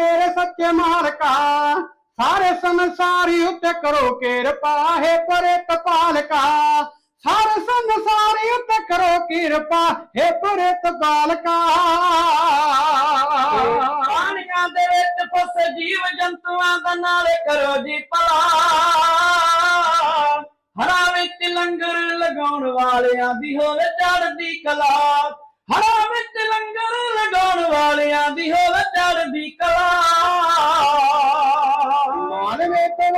ਮੇਰੇ ਸੱਚੇ ਮਾਲਕਾ, ਸਾਰੇ ਸੰਸਾਰੀ ਉੱਤੇ ਕਰੋ ਕਿਰਪਾ ਹੈ ਪਰੇ ਤਪਾਲਕਾ ਸਾਰੇ ਸੰਸਾਰੀ ਉੱਤੇ ਕਰੋ ਕਿਰਪਾ ਹੈ ਪਰੇ ਤਪਾਲਕਾ ਪਾਣੀਆਂ ਦੇ ਵਿੱਚ ਫਸੇ ਜੀਵ ਜੰਤੂਆਂ ਦਾ ਨਾਲੇ ਕਰੋ ਜੀ ਭਲਾ। ਹਰਾ ਵਿੱਚ ਲੰਗਰ ਲਗਾਉਣ ਵਾਲਿਆਂ ਦੀ ਹੋਵੇ ਚੜ੍ਹਦੀ ਕਲਾ। ਹਰਾ ਵਿੱਚ ਲੰਗਰ ਲਗਾਉਣ ਵਾਲਿਆਂ ਦੀ ਹੋਵੇ ਚੜ੍ਹਦੀ ਕਲਾ।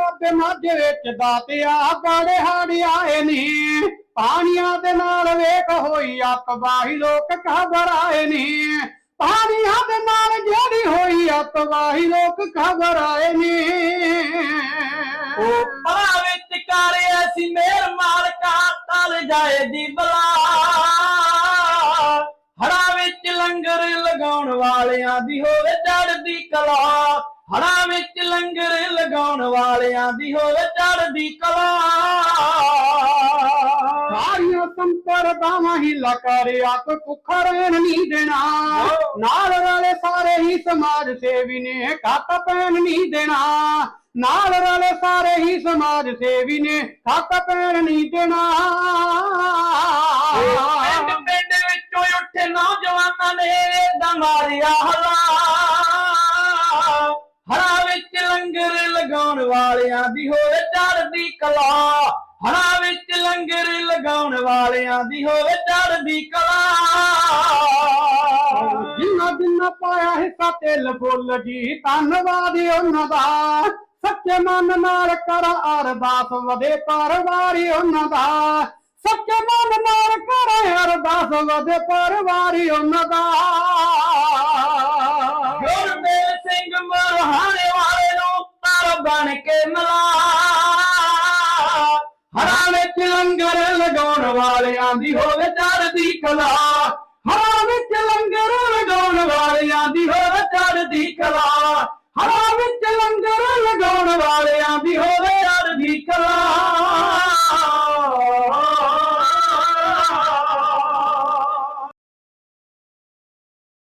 ਮਾਲਵੇ ਤੇ ਵਾਦੇ ਮਾਝੇ ਵਿੱਚ ਦਾਤਿਆ ਗਾੜੇ ਹਾੜੀ ਆਏ ਨੀ। ਪਾਣੀਆਂ ਦੇ ਨਾਲ ਵੇਖ ਹੋਈ ਅਤਵਾਹੀ ਲੋਕ ਘਬਰਾਏ ਨੀ। ਪਾਣੀਆਂ ਦੇ ਨਾਲ ਜਿਹੜੀ ਹੋਈ ਅਤਵਾਹੀ ਲੋਕ ਘਬਰਾਏ ਨੀ। ਉਹ ਭਲਾ ਵਿੱਚ ਕਰਿਆ ਸੀ ਮੇਰ ਮਾਲਕਾ, ਤਲ ਜਾਏ ਦੀ ਬਲਾ। ਹਰਾ ਵਿੱਚ ਲੰਗਰ ਲਗਾਉਣ ਵਾਲਿਆਂ ਦੀ ਹੋਵੇ ਚੜ੍ਹਦੀ ਦੀ ਹੋਵੇ ਚੜ੍ਹਦੀ ਕਲਾ। ਸਾਰੀਆਂ ਸੰਪਰਦਾਵਾਂ ਹੀ ਲਕਾਰਿਆ ਕੋ ਭੁੱਖਾ ਰਹਿਣ ਨਹੀਂ ਦੇਣਾ। ਨਾਲ ਰਲੇ ਸਾਰੇ ਹੀ ਸਮਾਜ ਸੇਵੀ ਨੇ ਖਾਤਾ ਪੈਣ ਨਹੀਂ ਦੇਣਾ। ਨਾਲ ਰਲੇ ਸਾਰੇ ਹੀ ਸਮਾਜ ਸੇਵੀ ਨੇ ਖਾਤਾ ਪੈਣ ਨਹੀਂ ਦੇਣਾ। ਪਿੰਡ ਪਿੰਡ ਵਿੱਚੋਂ ਉੱਠੇ ਨੌਜਵਾਨਾਂ ਨੇ ਏਦਾਂ ਲਗਾਉਣ ਵਾਲਿਆਂ ਦੀ ਹੋਵੇ ਚੜ੍ਹਦੀ ਕਲਾ। ਹਰਾਂ ਵਿੱਚ ਲੰਗਰ ਲਗਾਉਣ ਵਾਲਿਆਂ ਦੀ ਹੋਵੇ ਚੜ੍ਹਦੀ ਕਲਾ। ਜਿੰਨਾ ਜਿੰਨਾ ਪਾਇਆ ਹਿੱਸਾ ਤਿਲ ਫੁੱਲ ਜੀ ਧੰਨਵਾਦ ਉਹਨਾਂ ਦਾ। ਸੱਚੇ ਮਨ ਨਾਲ ਕਰ ਅਰਦਾਸ ਵਧੇ ਪਰਵਾਰੀ ਉਹਨਾਂ ਦਾ। ਸੱਚੇ ਮਨ ਨਾਲ ਕਰ ਅਰਦਾਸ ਵਧੇ ਪਰਵਾਰੀ ਉਹਨਾਂ ਦਾ। ਗੁਰਮੇਲ ਸਿੰਘ ਤਰ ਬਣ ਕੇ ਮਲਾ। ਹਰਾ ਵਿੱਚ ਲੰਗਰ ਲਗਾਉਣ ਵਾਲਿਆਂ ਦੀ ਹੋਵੇ ਚੜਦੀ ਕਲਾ। ਹਰਾ ਵਿੱਚ ਲੰਗਰ ਲਗਾਉਣ ਵਾਲਿਆਂ ਦੀ ਹੋਵੇ ਚੜਦੀ ਕਲਾ। ਹਰਾ ਵਿੱਚ ਲੰਗਰ ਲਗਾਉਣ ਵਾਲਿਆਂ ਦੀ ਹੋਵੇ ਚੜਦੀ ਕਲਾ।